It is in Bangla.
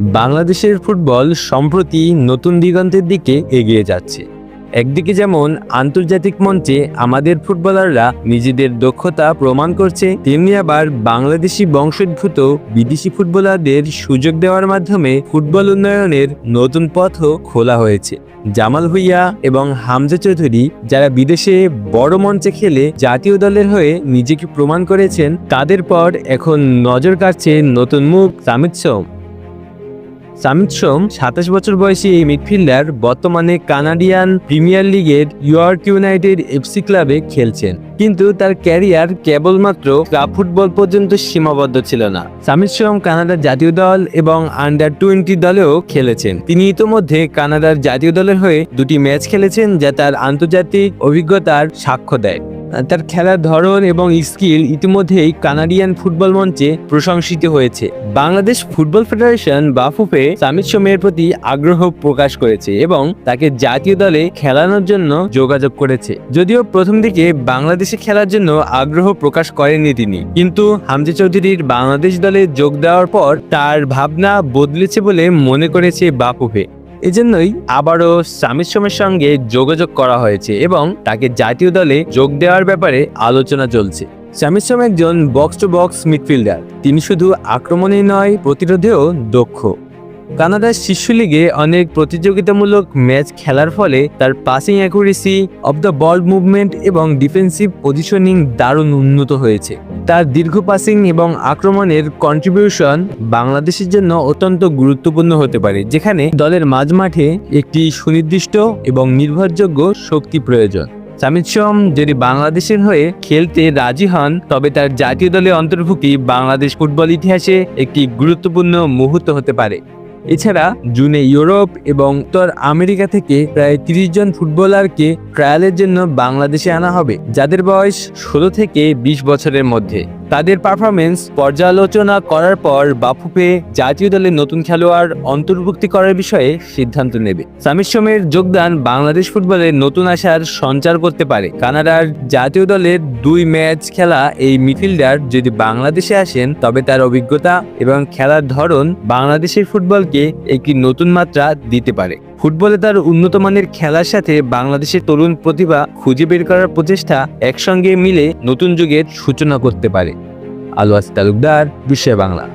বাংলাদেশের ফুটবল সম্প্রতি নতুন দিগন্তের দিকে এগিয়ে যাচ্ছে। একদিকে যেমন আন্তর্জাতিক মঞ্চে আমাদের ফুটবলাররা নিজেদের দক্ষতা প্রমাণ করছে, তেমনি আবার বাংলাদেশি বংশোদ্ভূত বিদেশি ফুটবলারদের সুযোগ দেওয়ার মাধ্যমে ফুটবল উন্নয়নের নতুন পথও খোলা হয়েছে। জামাল ভুইয়া এবং হামজা চৌধুরী যারা বিদেশে বড় মঞ্চে খেলে জাতীয় দলের হয়ে নিজেকে প্রমাণ করেছেন, তাদের পর এখন নজর কাটছে নতুন মুখ সামিত সোম। সামিত সোম, সাতাশ বছর বয়সী এই মিডফিল্ডার বর্তমানে কানাডিয়ান প্রিমিয়ার লিগের ইয়র্ক ইউনাইটেড এফসি ক্লাবে খেলছেন। কিন্তু তার ক্যারিয়ার কেবলমাত্র ক্লাব ফুটবল পর্যন্ত সীমাবদ্ধ ছিল না। সামিত সোম কানাডার জাতীয় দল এবং আন্ডার টোয়েন্টি দলেও খেলেছেন। তিনি ইতোমধ্যে কানাডার জাতীয় দলের হয়ে দুটি ম্যাচ খেলেছেন যা তার আন্তর্জাতিক অভিজ্ঞতার সাক্ষ্য দেয়। তার খেলার ধরন এবং স্কিল ইতিমধ্যেই কানাডিয়ান ফুটবল মঞ্চে প্রশংসিত হয়েছে। বাংলাদেশ ফুটবল ফেডারেশন বাফুফে সামিত সোমের প্রতি আগ্রহ প্রকাশ করেছে এবং তাকে জাতীয় দলে খেলানোর জন্য যোগাযোগ করেছে। যদিও প্রথম দিকে বাংলাদেশে খেলার জন্য আগ্রহ প্রকাশ করেননি তিনি। কিন্তু হামজা চৌধুরীর বাংলাদেশ দলে যোগ দেওয়ার পর তার ভাবনা বদলেছে বলে মনে করেছে বাফুফে। এজন্যই আবারও সামিত সোমের সঙ্গে যোগাযোগ করা হয়েছে এবং তাকে জাতীয় দলে যোগ দেওয়ার ব্যাপারে আলোচনা চলছে। সামিত সোম একজন বক্স টু বক্স মিডফিল্ডার তিনি শুধু আক্রমণে নয়, প্রতিরোধেও দক্ষ। কানাডার শীর্ষ লিগে অনেক প্রতিযোগিতামূলক ম্যাচ খেলার ফলে তার passing accuracy of the ball movement এবং ডিফেন্সিভ পজিশনিং দারুণ উন্নত হয়েছে। তার দীর্ঘ পাসিং এবং আক্রমণের কন্ট্রিবিউশন বাংলাদেশের জন্য অত্যন্ত গুরুত্বপূর্ণ হতে পারে, যেখানে দলের মাঝমাঠে একটি সুনির্দিষ্ট এবং নির্ভরযোগ্য শক্তি প্রয়োজন। সামিত সোম যদি বাংলাদেশের হয়ে খেলতে রাজি হন, তবে তার জাতীয় দলে অন্তর্ভুক্তি বাংলাদেশ ফুটবল ইতিহাসে একটি গুরুত্বপূর্ণ মুহূর্ত হতে পারে। এছাড়া জুনে ইউরোপ এবং উত্তর আমেরিকা থেকে প্রায় তিরিশ জন ফুটবলারকে ট্রায়ালের জন্য বাংলাদেশে আনা হবে, যাদের বয়স ষোলো থেকে বিশ বছরের মধ্যে। তাদের পারফরমেন্স পর্যালোচনা করার পর বাফুপে জাতীয় দলের নতুন খেলোয়াড় অন্তর্ভুক্তি করার বিষয়ে সিদ্ধান্ত নেবে। সামির সোমের যোগদান বাংলাদেশ ফুটবলে নতুন আশার সঞ্চার করতে পারে। কানাডার জাতীয় দলের দুই ম্যাচ খেলা এই মিডফিল্ডার যদি বাংলাদেশে আসেন, তবে তার অভিজ্ঞতা এবং খেলার ধরন বাংলাদেশের ফুটবলকে একটি নতুন মাত্রা দিতে পারে। ফুটবলে তার উন্নত মানের খেলার সাথে বাংলাদেশের তরুণ প্রতিভা খুঁজে বের করার প্রচেষ্টা একসঙ্গে মিলে নতুন যুগের সূচনা করতে পারে। আলোয়াজ তালুকদার বিশ্ব বাংলা